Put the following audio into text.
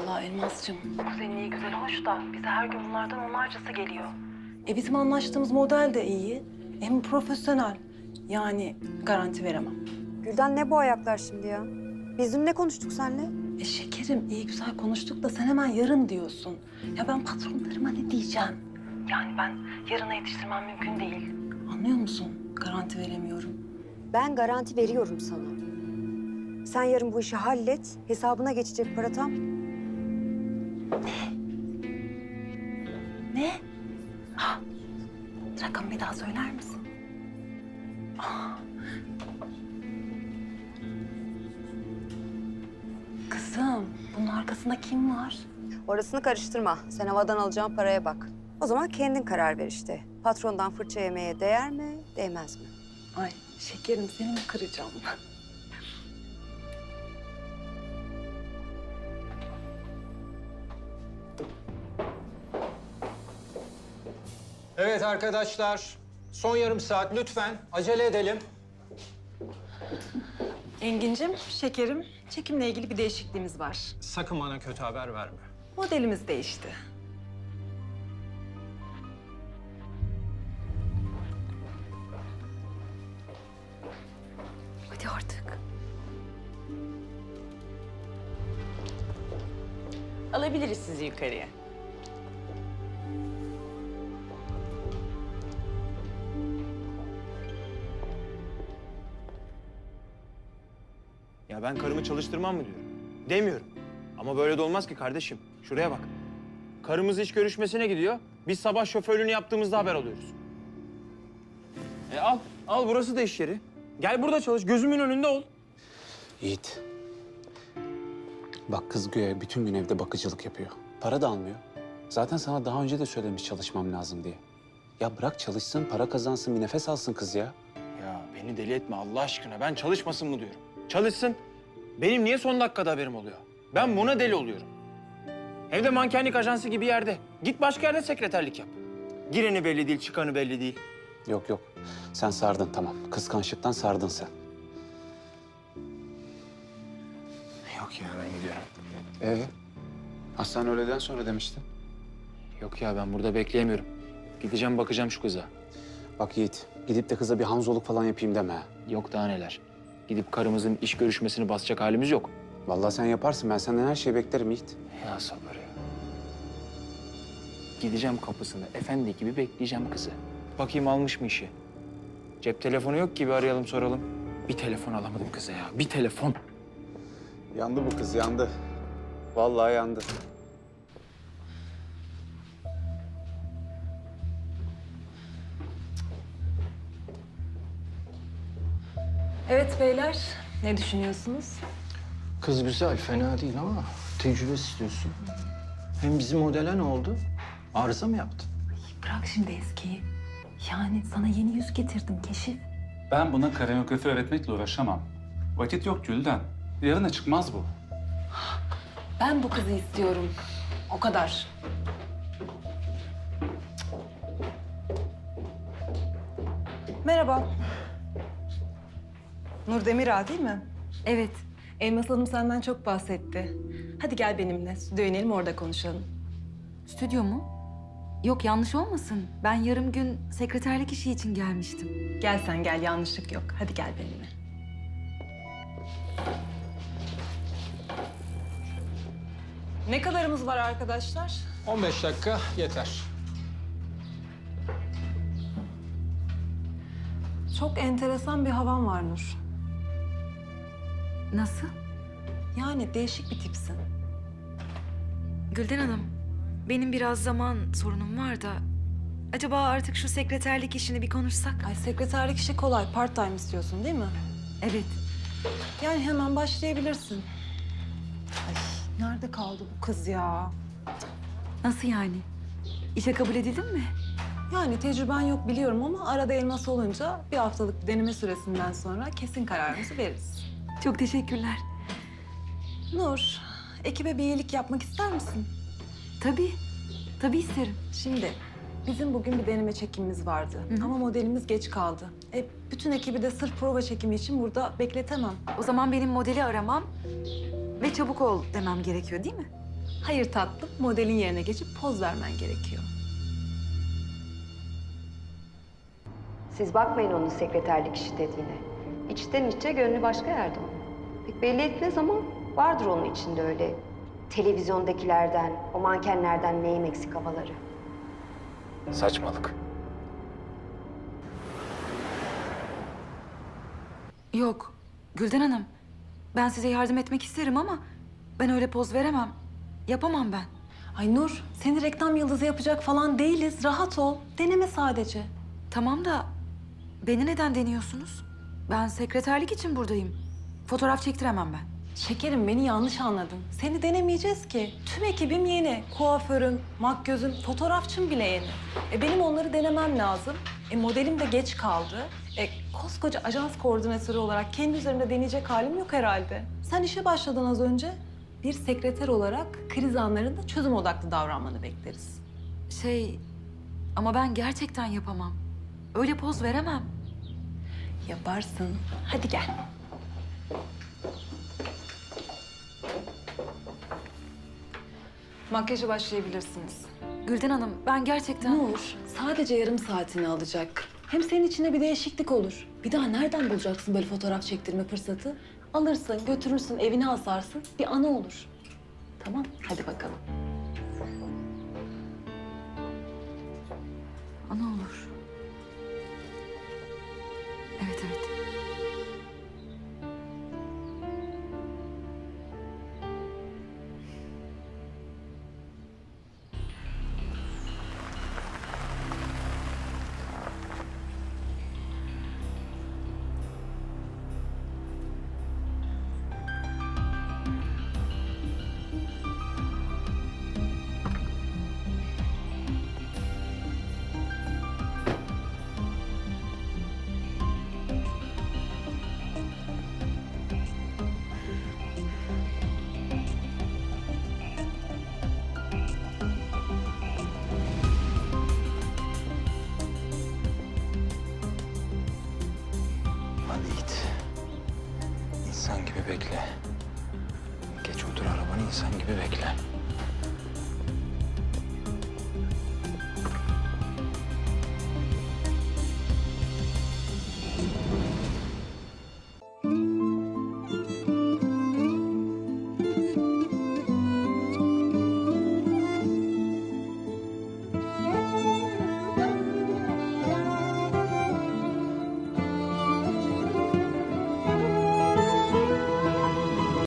Vallahi Elmas'cığım. Senin iyi güzel hoş da bize her gün bunlardan onlarcası geliyor. E bizim anlaştığımız model de iyi. Hem profesyonel. Yani garanti veremem. Gülden ne bu ayaklar şimdi ya? Biz dün ne konuştuk seninle? E şekerim iyi güzel konuştuk da sen hemen yarın diyorsun. Ya ben patronlarıma ne diyeceğim? Yani ben yarına yetiştirmem mümkün değil. Anlıyor musun? Garanti veremiyorum. Ben garanti veriyorum sana. Sen yarın bu işi hallet, hesabına geçecek para tam. Ne? Ha, rakam bir daha söyler misin? Ah. Kızım, bunun arkasında kim var? Orasını karıştırma. Sen havadan alacağın paraya bak. O zaman kendin karar ver işte. Patrondan fırça yemeye değer mi, değmez mi? Ay şekerim seni mi kıracağım? Evet arkadaşlar, son yarım saat lütfen acele edelim. Engin'cim, şekerim, çekimle ilgili bir değişikliğimiz var. Sakın bana kötü haber verme. Modelimiz değişti. Alabiliriz sizi yukarıya. Ya ben karımı çalıştırmam mı diyorum? Demiyorum. Ama böyle de olmaz ki kardeşim. Şuraya bak. Karımız iş görüşmesine gidiyor. Biz sabah şoförlüğünü yaptığımızda haber alıyoruz. E al, al burası da iş yeri. Gel burada çalış, gözümün önünde ol. Yiğit. Bak kız güya bütün gün evde bakıcılık yapıyor. Para da almıyor. Zaten sana daha önce de söylemiş çalışmam lazım diye. Ya bırak çalışsın, para kazansın, bir nefes alsın kız ya. Ya beni deli etme Allah aşkına. Ben çalışmasın mı diyorum. Çalışsın. Benim niye son dakikada haberim oluyor? Ben buna deli oluyorum. Evde mankenlik ajansı gibi yerde. Git başka yerde sekreterlik yap. Gireni belli değil, çıkanı belli değil. Yok yok, sen sardın tamam. Kıskançlıktan sardın sen. Yok ya ben gidiyorum. Ee? Hastane öğleden sonra demiştin. Yok ya ben burada bekleyemiyorum. Gideceğim bakacağım şu kıza. Bak Yiğit, gidip de kıza bir hamzoluk falan yapayım deme. ha. Yok daha neler. Gidip karımızın iş görüşmesini basacak halimiz yok. Vallahi sen yaparsın, ben senden her şeyi beklerim Yiğit. Ya sabır ya. Gideceğim kapısında efendi gibi bekleyeceğim kızı. Bakayım almış mı işi? Cep telefonu yok ki bir arayalım soralım. Bir telefon alamadım kıza ya. Bir telefon. Yandı bu kız, yandı. Vallahi yandı. Evet beyler, ne düşünüyorsunuz? Kız güzel, fena değil ama tecrübe istiyorsun. Hem bizim modele ne oldu? Arıza mı yaptın? Bırak şimdi eskiyi. Yani sana yeni yüz getirdim, keşif. Ben buna kareografi öğretmekle uğraşamam. Vakit yok Gülden. Yarına çıkmaz bu. Ben bu kızı istiyorum. O kadar. Merhaba. Nur Demir değil mi? Evet. Elmas Hanım senden çok bahsetti. Hadi gel benimle. Stüdyoya inelim orada konuşalım. Stüdyo mu? Yok yanlış olmasın. Ben yarım gün sekreterlik işi için gelmiştim. Gel sen gel yanlışlık yok. Hadi gel benimle. Ne kadarımız var arkadaşlar? 15 dakika yeter. Çok enteresan bir havan var Nur. Nasıl? Yani değişik bir tipsin. Gülden Hanım, benim biraz zaman sorunum var da... Acaba artık şu sekreterlik işini bir konuşsak? Ay sekreterlik işi kolay. Part time istiyorsun değil mi? Evet. Yani hemen başlayabilirsin. Nerede kaldı bu kız ya? Nasıl yani? İşe kabul edildin mi? Yani tecrüben yok biliyorum ama arada elmas olunca bir haftalık bir deneme süresinden sonra kesin kararımızı veririz. Çok teşekkürler. Nur, ekibe bir iyilik yapmak ister misin? Tabii. Tabii isterim. Şimdi bizim bugün bir deneme çekimimiz vardı ama modelimiz geç kaldı. E, bütün ekibi de sırf prova çekimi için burada bekletemem. O zaman benim modeli aramam ve çabuk ol demem gerekiyor değil mi? Hayır tatlım, modelin yerine geçip poz vermen gerekiyor. Siz bakmayın onun sekreterlik işi dediğine. İçten içe gönlü başka yerde onun. Pek belli etmez ama vardır onun içinde öyle televizyondakilerden, o mankenlerden neyim eksik havaları. Saçmalık. Yok Gülden Hanım. Ben size yardım etmek isterim ama ben öyle poz veremem. Yapamam ben. Ay Nur, seni reklam yıldızı yapacak falan değiliz. Rahat ol. Deneme sadece. Tamam da beni neden deniyorsunuz? Ben sekreterlik için buradayım. Fotoğraf çektiremem ben. Şekerim beni yanlış anladın. Seni denemeyeceğiz ki. Tüm ekibim yeni. Kuaförüm, makyözüm, fotoğrafçım bile yeni. E benim onları denemem lazım. E modelim de geç kaldı. E koskoca ajans koordinatörü olarak kendi üzerimde deneyecek halim yok herhalde. Sen işe başladın az önce. Bir sekreter olarak kriz anlarında çözüm odaklı davranmanı bekleriz. Şey ama ben gerçekten yapamam. Öyle poz veremem. Yaparsın. Hadi gel. Makyaja başlayabilirsiniz. Gülden Hanım ben gerçekten... Nur, sadece yarım saatini alacak. Hem senin içine bir değişiklik olur. Bir daha nereden bulacaksın böyle fotoğraf çektirme fırsatı? Alırsın, götürürsün, evine asarsın. Bir anı olur. Tamam, hadi bakalım. Ana olur. Evet evet. İnsan gibi bekle.